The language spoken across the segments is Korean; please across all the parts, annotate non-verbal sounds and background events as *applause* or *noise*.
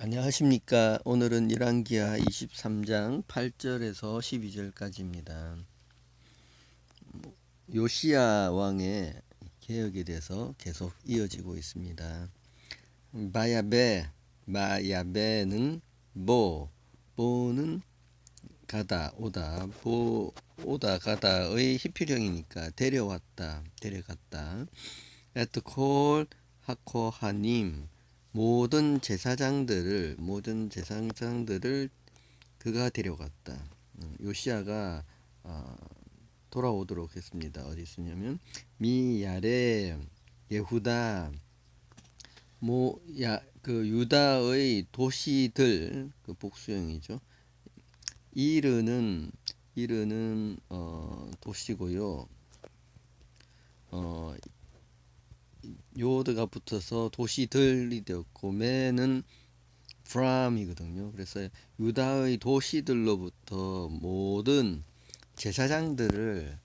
안녕하십니까. 오늘은 열왕기하 23장 8절에서 12절까지입니다. 요시야 왕의 개혁에 대해서 계속 이어지고 있습니다. 마야베, 마야베는 보, 보는 가다, 오다, 보, 오다, 가다의 히필형이니까 데려왔다, 데려갔다. 에트콜 하코하님, 모든 제사장들을 모든 제사장들을 그가 데려갔다. 음, 요시아가 어, 돌아오도록 했습니다. 어디 있으냐면 미야레 예후다 모야 그 유다의 도시들 그 복수형이죠. 이르는 이르는 어, 도시고요. 어, 요드가 붙어서 도시들이 되었고 매는 from이거든요. 그래서 유다의 도시들로부터 모든 제사장들을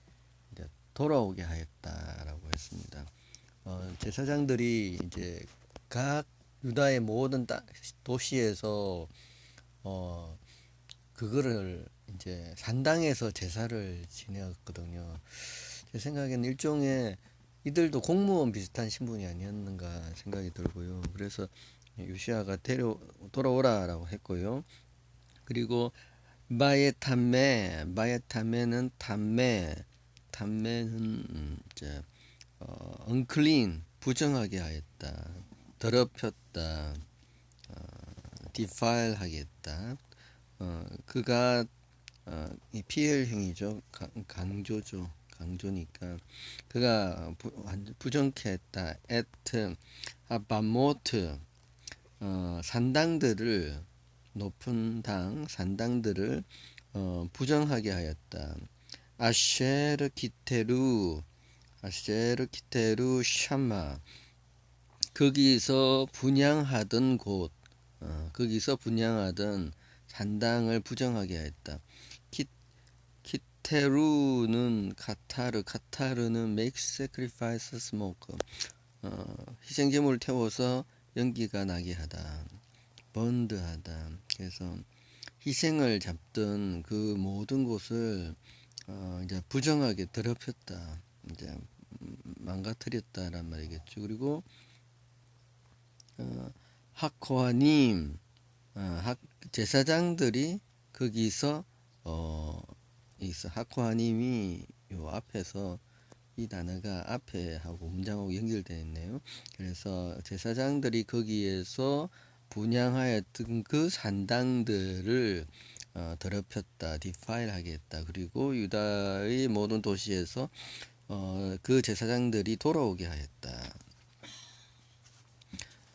이제 돌아오게 하였다라고 했습니다. 어, 제사장들이 이제 각 유다의 모든 따, 도시에서 어, 그거를 이제 산당에서 제사를 지내었거든요. 제 생각에는 일종의 이들도 공무원 비슷한 신분이 아니었는가 생각이 들고요. 그래서 유시아가 데려 돌아오라라고 했고요. 그리고 마에탐메 마에탐메는 탐메 탐메는 음, 이제 어, 언클린 부정하게 하였다 더럽혔다 어, 디파일 하겠다 어, 그가 어, 이 피엘형이죠 강조죠 강조니까 그가 부, 부정케 했다. 에트 아바모트 어, 산당들을 높은 당 산당들을 어, 부정하게 하였다. 아쉐르 기테루 아쉐르 기테루 샤마 거기서 분양하던 곳 어, 거기서 분양하던 산당을 부정하게 하였 다. 테루는 카타르, 카타르는 make sacrifice smoke. 어, 희생제물을 태워서 연기가 나게 하다. 번드하다. 그래서 희생을 잡던 그 모든 곳을 어, 이제 부정하게 더럽혔다. 이제 망가뜨렸다란 말이겠죠. 그리고 어, 하코아님, 어, 학, 제사장들이 거기서 어, 있어 하코아님이 요 앞에서 이 단어가 앞에 하고 문장하고 연결되어 있네요. 그래서 제사장들이 거기에서 분양하였던 그 산당들을 어, 더럽혔다, 디파일 하겠다. 그리고 유다의 모든 도시에서 어, 그 제사장들이 돌아오게 하였다.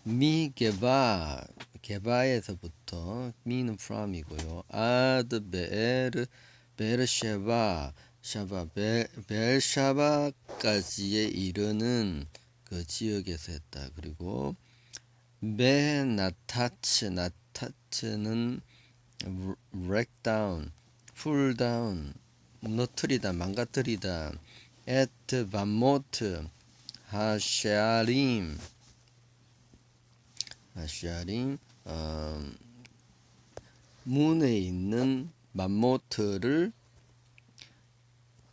미 게바 게바에서부터 미는 from이고요. 아드 베르 베르쉐바 샤바 벨, 샤바까지에 이르는 그 지역에서 했다. 그리고 베나타츠 나타츠는 렉다운, 풀다운, 무너뜨리다, 망가뜨리다. 에트 바모트 하샤림 하샤림 어, 문에 있는 맘모트를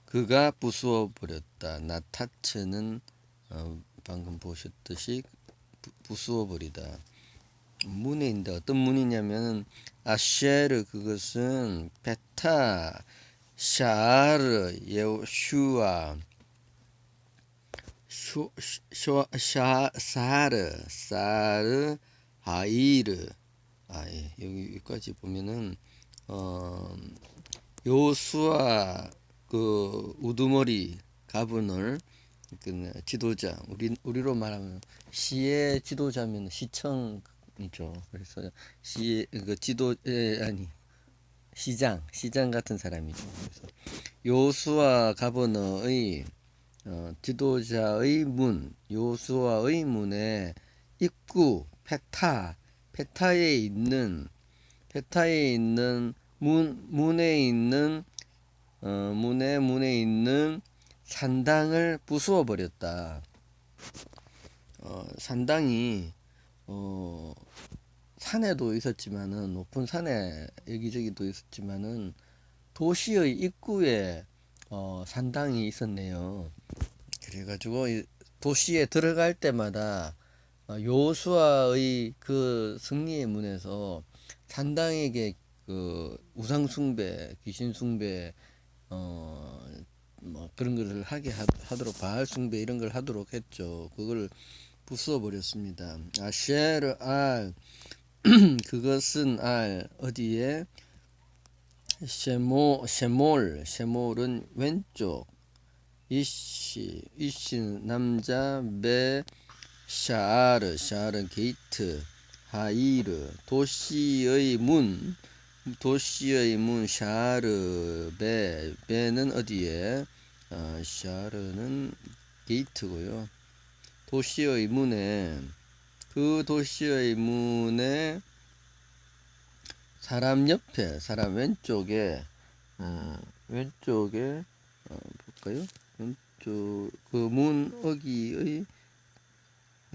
그가 부수어 버렸다. 나타츠는 어, 방금 보셨듯이 부수어 버리다. 문에인데 어떤 문이냐면 아쉐르 그것은 베타 샤르 예슈아 슈, 슈, 샤, 사르 사르 하이르 아, 예. 여기까지 보면은 어, 요수와 그 우두머리 가분을 그 지도자 우리 우리로 말하면 시의 지도자면 시청이죠. 그래서 시의 그 지도 에 아니 시장 시장 같은 사람이죠. 그래서 요수와 가버너의 어, 지도자의 문 요수와의 문에 입구 페타 페타에 있는 페타에 있는 문 문에 있는 어, 문에 문에 있는 산당을 부수어 버렸다. 어, 산당이 어, 산에도 있었지만은 높은 산에 여기저기도 있었지만은 도시의 입구에 어, 산당이 있었네요. 그래가지고 이 도시에 들어갈 때마다 어, 요수아의 그 승리의 문에서 산당에게 그 우상 숭배, 귀신 숭배, 어, 뭐 그런 것을 하게 하, 하도록 바알 숭배 이런 걸 하도록 했죠. 그걸 부숴 버렸습니다. 아쉐르 알. *clears throat* 그것은 알 어디에? 쉐모 쉐몰. 쉐몰은 왼쪽. 이시 이시는 남자 베 샤르. 샤르 게이트 하이르 도시의 문 도시의 문 샤르 베 베는 어디에 어, 샤르는 게이트고요 도시의 문에 그 도시의 문에 사람 옆에 사람 왼쪽에 어, 왼쪽에 어, 볼까요? 왼쪽 그 문 어기의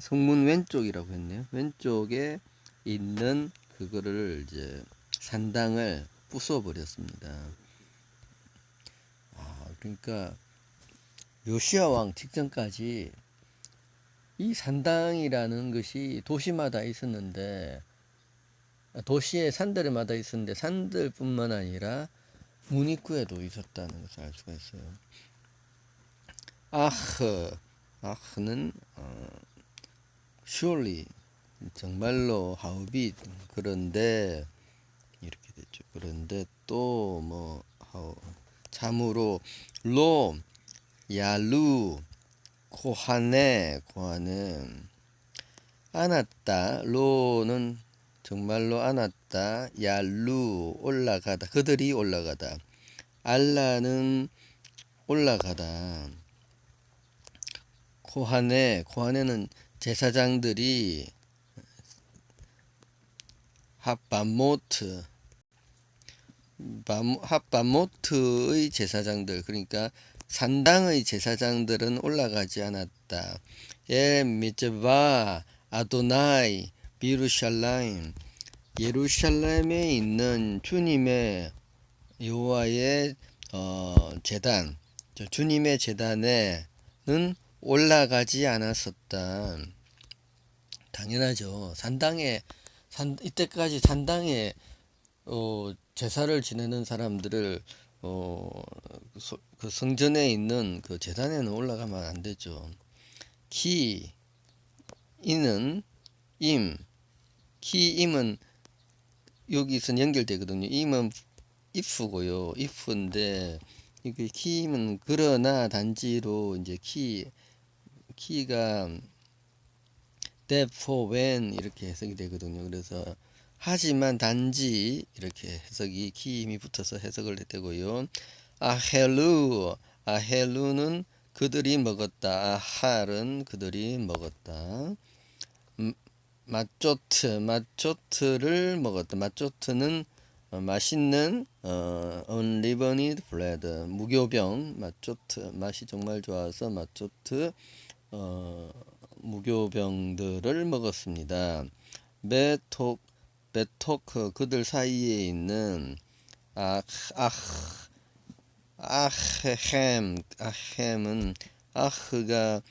성문 왼쪽이라고 했네요. 왼쪽에 있는 그거를 이제 산당을 부숴 버렸습니다. 아, 그러니까 요시아 왕 직전까지 이 산당이라는 것이 도시마다 있었는데 도시의 산들마다 있었는데 산들뿐만 아니라 문 입구에도 있었다는 것을 알 수가 있어요. 아흐, 아흐는 어, surely 정말로 하우빗 그런데 이렇게 됐죠. 그런데 또뭐 하우 참으로 로 야루 코하네 코하는 안았다. 로는 정말로 안았다. 야루 올라가다. 그들이 올라가다. 알라는 올라가다. 코하네 코하네는 제사장들이 바모- 핫바모트의 제사장들 그러니까 산당의 제사장들은 올라가지 않았다. 예 미즈바 아도나이 비루샬라임 예루살렘에 있는 주님의 여호와의 어, 저 주님의 제단에는 올라가지 않았었다. 당연하죠. 산당에 산 이때까지 산당에 어, 제사를 지내는 사람들을 어, 소- 그 성전에 있는 그 제단에는 올라가면 안 되죠. 키 이는 임, 키 임은 여기서 연결되거든요. 임은 if고요. if인데 이게 키임은 그러나 단지로 이제 키 키가 therefore when 이렇게 해석이 되거든요. 그래서 하지만 단지 이렇게 해석이 키임이 붙어서 해석을 되고요. 아헬루 아헬루는 그들이 먹었다. 아할은 그들이 먹었다. 음, 마조트 마조트를 먹었다. 마조트는 어, 맛있는 어, unleavened bread 무교병 마조트 맛이 정말 좋아서 마조트 어, 무교병들을 먹었습니다. 베톡 베토크 그들 사이에 있는 아, 아, 아햄 아햄은 아흐가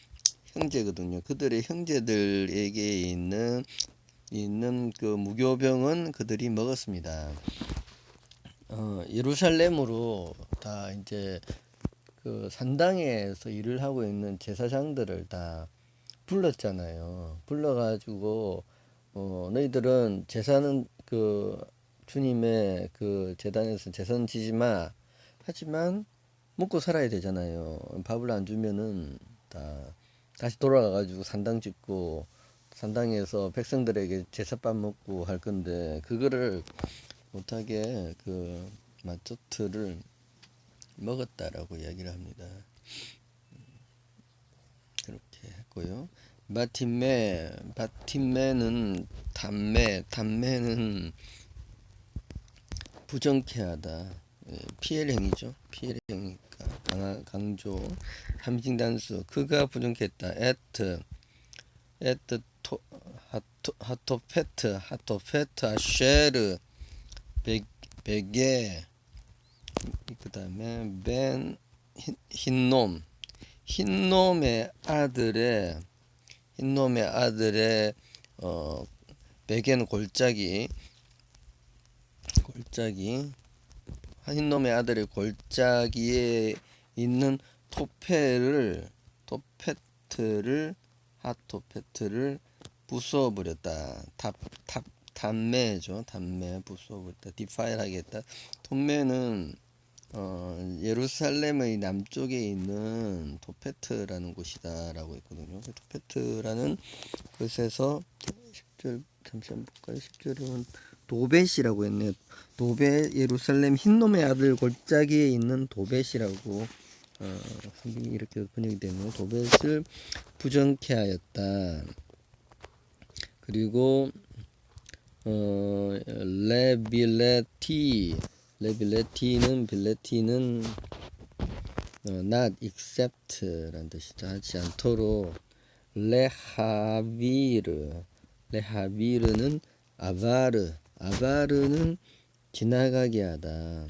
형제거든요. 그들의 형제들에게 있는 있는 그 무교병은 그들이 먹었습니다. 어, 예루살렘으로 다 이제 그 산당에서 일을 하고 있는 제사장들을 다 불렀잖아요. 불러가지고 어, 너희들은 제사는 그 주님의 그 재단에서 제사는 지지 마. 하지만 먹고 살아야 되잖아요. 밥을 안 주면은 다 다시 돌아가가지고 산당 짓고 산당에서 백성들에게 제사밥 먹고 할 건데 그거를 못하게 그 마토트를 먹었다라고 이야기를 합니다. 그렇게 했고요. 바팀메 바팀메는 담메 담메는 부정케 하다. 예, 피해행이죠. 피해행이니까 강하, 강조 함징단수. 그가 부정케 했다. at at 토 하토 하토페트 하토페트 아쉐르 베 베게 그 다음에 벤 흰, 흰놈 흰놈의 아들의 흰놈의 아들의 어 베개는 골짜기 골짜기 흰놈의 아들의 골짜기에 있는 토페를 토페트를 핫토페트를 부숴버렸다. 탑, 탑, 단매죠. 단매 부숴버렸다. 디파일 하겠다. 톱매는 어, 예루살렘의 남쪽에 있는 토페트라는 곳이다라고 했거든요. 그 토페트라는 것에서 10절 잠시만 볼까요? 10절은 도벳이라고 했네요. 도벳 예루살렘 흰놈의 아들 골짜기에 있는 도벳이라고 어, 이렇게 번역이 되는 도벳을 부정케 하였다. 그리고 어, 레빌레티 레빌레티는 빌레티는 어, not except라는 뜻이죠. 하지 않도록 레하비르 레하비르는 아바르 아바르는 지나가게 하다.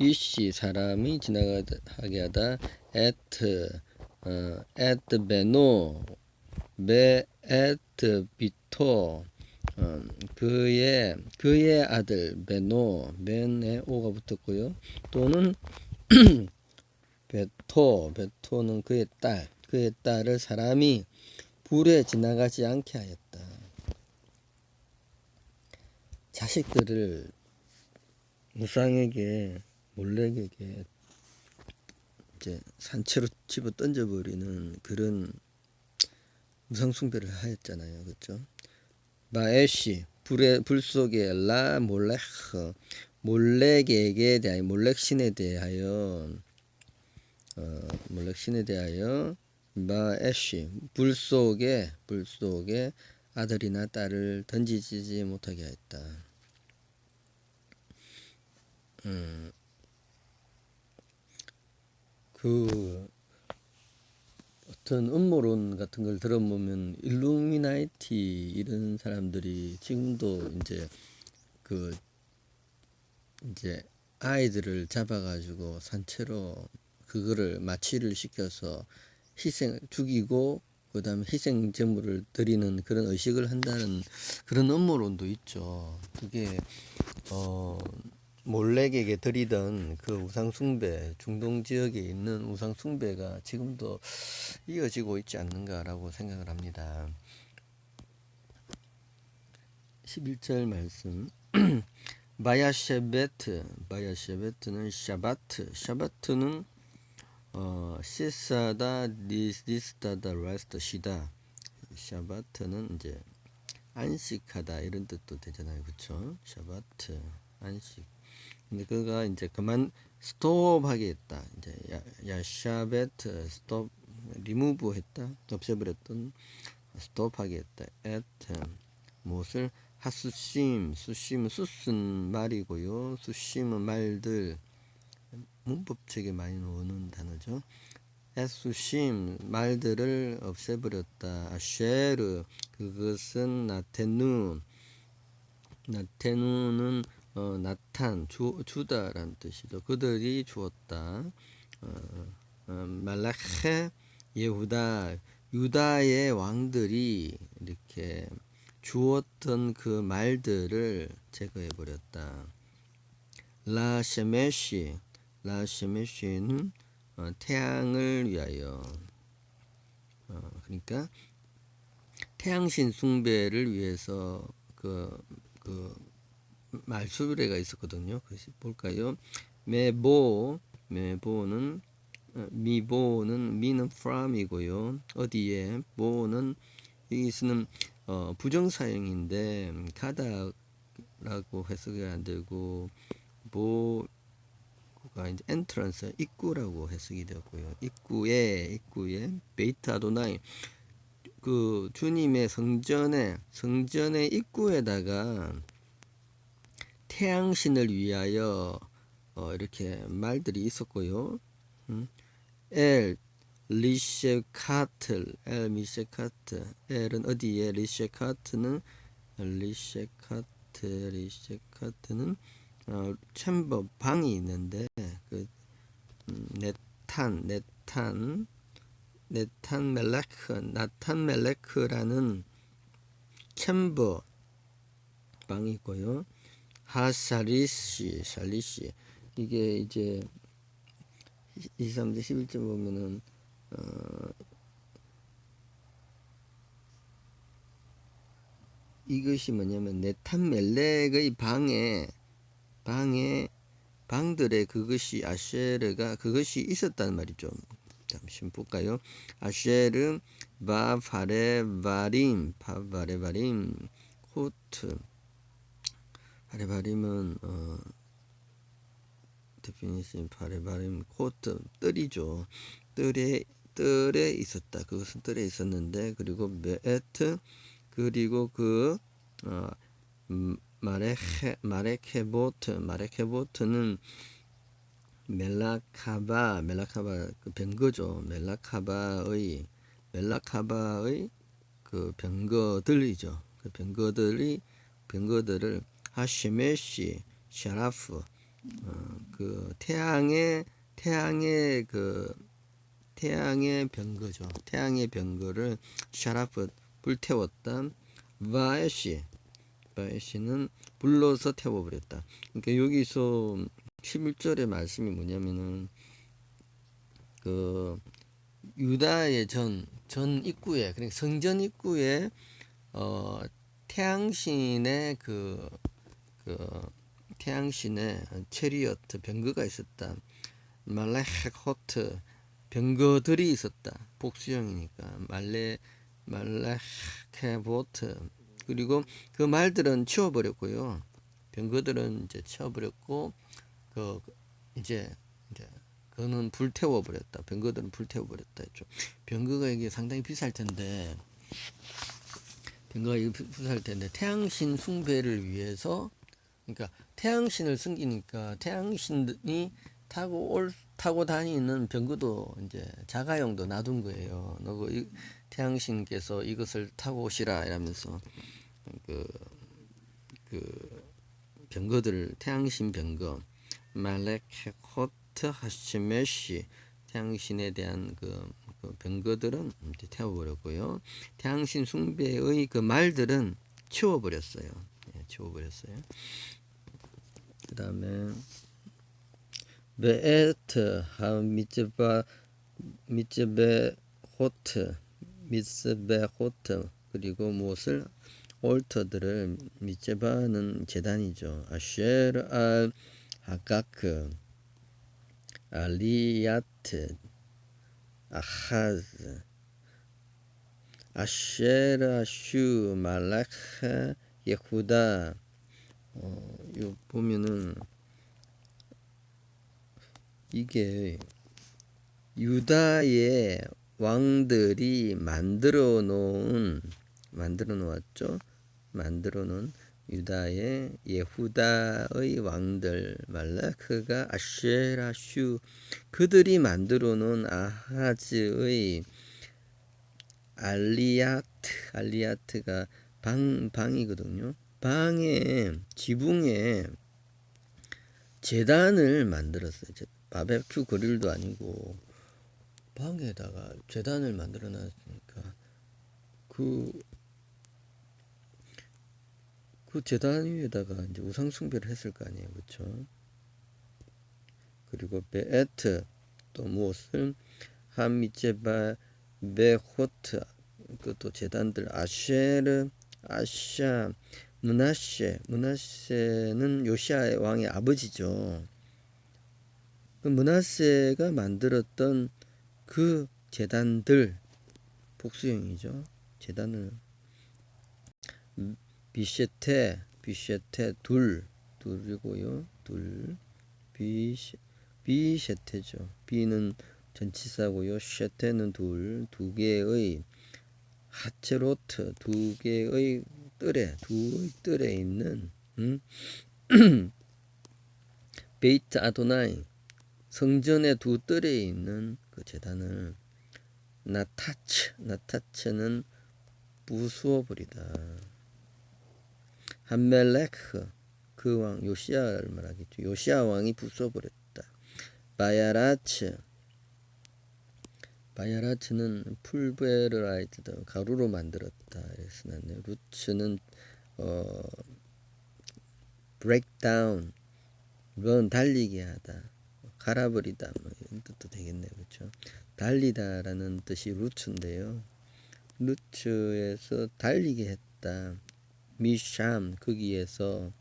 이씨 사람이 지나가게 하다 에트 어, 에트 베노 베 에트 비토 어, 그의 그의 아들 베노 벤에 오가 붙었고요. 또는 *clears throat* 베토 베토는 그의 딸 그의 딸을 사람이 불에 지나가지 않게 하였다. 자식들을 무상에게 몰래에게 이제 산채로 집어 던져버리는 그런 무상 숭배를 하였잖아요, 그렇죠? 마에시 불의 불 속에 라 몰렉 몰렉에게 대하여 몰렉 신에 대하여 어, 몰렉 신에 대하여 마에시 불 속에 불 속에 아들이나 딸을 던지지 못하게 하였다. 음, 그 어떤 음모론 같은 걸 들어보면 일루미나이티 이런 사람들이 지금도 이제 그 이제 아이들을 잡아가지고 산채로 그거를 마취를 시켜서 희생 죽이고 그다음에 희생 제물을 드리는 그런 의식을 한다는 그런 음모론도 있죠. 그게 어 몰렉에게 드리던 그 우상 숭배 중동 지역에 있는 우상 숭배가 지금도 이어지고 있지 않는가라고 생각을 합니다. 11절 말씀. *clears throat* 바야셰베트 바야셰베트는 샤바트. 샤바트는 어 시사다 니스다다 레스트 시다. 샤바트는 이제 안식하다 이런 뜻도 되잖아요. 그쵸? 샤바트 안식 근데 그가 이제 그만 스톱하게 했다. 이제 야, 야샤베트 스톱 리무브 했다. 없애버렸던 스톱하게 했다. at 무엇을? 하수심 수심은 수쓴 말이고요. 수심은 말들. 문법책에 많이 나오는 단어죠. 에수심 말들을 없애버렸다. 아쉐르 그것은 나테누. 나테누는 어, 나탄 주, 주다라는 뜻이죠. 그들이 주었다. 어, 어, 말라헤 예후다 유다의 왕들이 이렇게 주었던 그 말들을 제거해 버렸다. 라 셰메시 라시메시는 어, 태양을 위하여 어, 그러니까 태양신 숭배를 위해서 그, 그 말수레가 있었거든요. 그것이 볼까요? 메보 메보는 어, 미보는 미는 from이고요. 어디에 보는 여기서는 어, 부정사용인데 가다라고 해석이 안 되고 보가 이제 엔트런스 입구라고 해석이 되었고요. 입구에 입구에 베이트 아도나이 그 주님의 성전에 성전의 입구에다가 태양신을 위하여 어, 이렇게 말들이 있었고요. 음, 엘 리셰카트 엘 미셰카트 엘은 어디에 리셰카트는 리셰카트 리셰카트는 어, 챔버 방이 있는데 그 음, 네탄 네탄 네탄 멜레크 나탄 멜레크라는 챔버 방이고요. 하사리시 샬리시 이게 이제 23대 11절 보면은 어, 이것이 뭐냐면 네탄 멜렉의 방에 방에 방들의 그것이 아쉐르가 그것이 있었단 말이죠. 잠시 볼까요? 아쉐르 바바레바림 바바레바림 코트 바레바림은 어 데피니션 바레바림 코트 뜰이죠. 뜰에 뜰에 있었다. 그것은 뜰에 있었는데 그리고 메트 그리고 그 어, 음, 마레케 마레케보트 마레케보트는 멜라카바 멜라카바 그 병거죠. 멜라카바의 멜라카바의 그 병거들이죠. 그 병거들이 병거들을 하시메시 샤라프 어, 그 태양의 태양의 그 태양의 병거죠. 태양의 병거를 샤라프 불태웠다. 바에시 바에시는 불러서 태워버렸다. 그러니까 여기서 11절의 말씀이 뭐냐면은 그 유다의 전, 전 입구에 그러니까 성전 입구에 어 태양신의 그, 그 태양신의 체리어트 병거가 있었다. 말레헤코트 병거들이 있었다. 복수형이니까 말레 말레케보트 그리고 그 말들은 치워버렸고요. 병거들은 이제 치워버렸고 그 이제 이제 그는 불태워 버렸다. 병거들은 불태워 버렸다 했죠. 병거가 이게 상당히 비쌀 텐데 병거가 비- 비쌀 텐데 태양신 숭배를 위해서 그러니까 태양신을 숨기니까 태양신이 타고 올 타고 다니는 병거도 이제 자가용도 놔둔 거예요. 너그 이- 태양신께서 이것을 타고 오시라 이러면서 그, 그 병거들을 태양신 병거 말레케코트 하시메시 태양신에 대한 그, 그 병거들은 태워버렸고요. 태양신 숭배의 그 말들은 치워버렸어요. 예, 치워버렸어요. 그 다음에 베에트 하 미츠바 미츠베 호트 미츠베 호트 그리고 무엇을 올터들을 미츠바는 재단이죠. 아쉐르 알 하가크 알리야트 아하즈 아쉐르 아슈 말라크 예후다 어, 요 보면은 이게 유다의 왕들이 만들어 놓은 만들어 놓았죠. 만들어 놓은 유다의 예후다의 왕들 말라크가 아쉐라슈 그들이 만들어 놓은 아하즈의 알리아트 알리아트가 방 방이거든요. 방에 지붕에 재단을 만들었어요. 제- 바베큐 그릴도 아니고 방에다가 재단을 만들어 놨으니까 그, 그 재단 위에다가 이제 우상 숭배를 했을 거 아니에요. 그렇죠? 그리고 베에트 또 무엇을 하미제바 베호트 그 또 재단들 아쉐르 아샤 문하세 문하세는 요시아 왕의 아버지죠. 그 문하세가 만들었던 그 재단들 복수형이죠. 재단을 음, 비셰테 비셰테 둘 둘이고요. 둘 비셰 비셰테죠. 비는 전치사고요. 셰테는 둘 두 개의 하체로트 두 개의 뜰에 두 뜰에 있는 음? *clears throat* 베이트 아도나이 성전의 두 뜰에 있는 그 재단을 나타츠 나타츠는 부수어 버리다. 함멜레크 그 왕 요시아를 말하겠죠. 요시아 왕이 부수어 버렸다. 바야라츠 바야라츠는 풀베르라이트다 가루로 만들었다. 이래서 났네요. 루츠는 어 down 이건 달리게 하다. 갈아버리다 뭐 이런 뜻도 되겠네요. 그렇죠? 달리다라는 뜻이 루츠인데요. 루츠에서 달리게 했다. 미샴 거기에서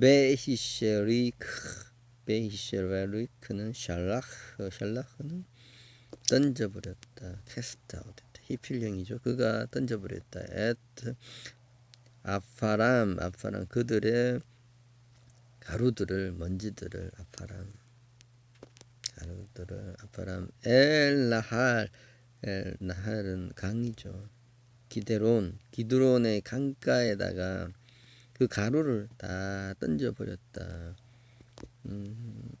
베히쉐리크 베히쉐리크는 샬라흐 샬라흐는 던져버렸다. 캐스트 아웃했다. 히필령이죠. 그가 던져버렸다. at 아파람 아파람 그들의 가루들을 먼지들을 아파람 가루들을 아파람 엘 나할 엘 나할은 강이죠. 기데론 기드론의 강가에다가 그 가루를 다 던져버렸다. 음,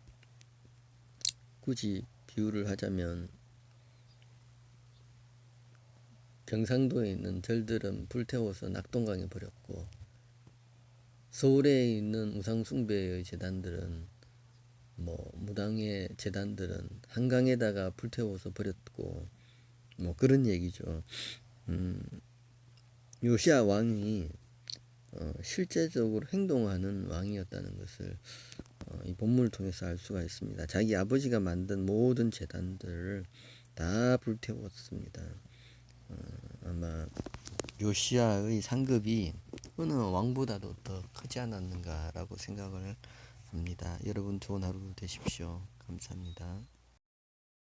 굳이 비유를 하자면 경상도에 있는 절들은 불태워서 낙동강에 버렸고 서울에 있는 우상숭배의 재단들은 뭐 무당의 재단들은 한강에다가 불태워서 버렸고 뭐 그런 얘기죠. 음, 요시아 왕이 어, 실제적으로 행동하는 왕이었다는 것을 어, 이 본문을 통해서 알 수가 있습니다. 자기 아버지가 만든 모든 재단들을 다 불태웠습니다. 어, 아마 요시아의 상급이 어느 왕보다도 더 크지 않았는가라고 생각을 합니다. 여러분 좋은 하루 되십시오. 감사합니다.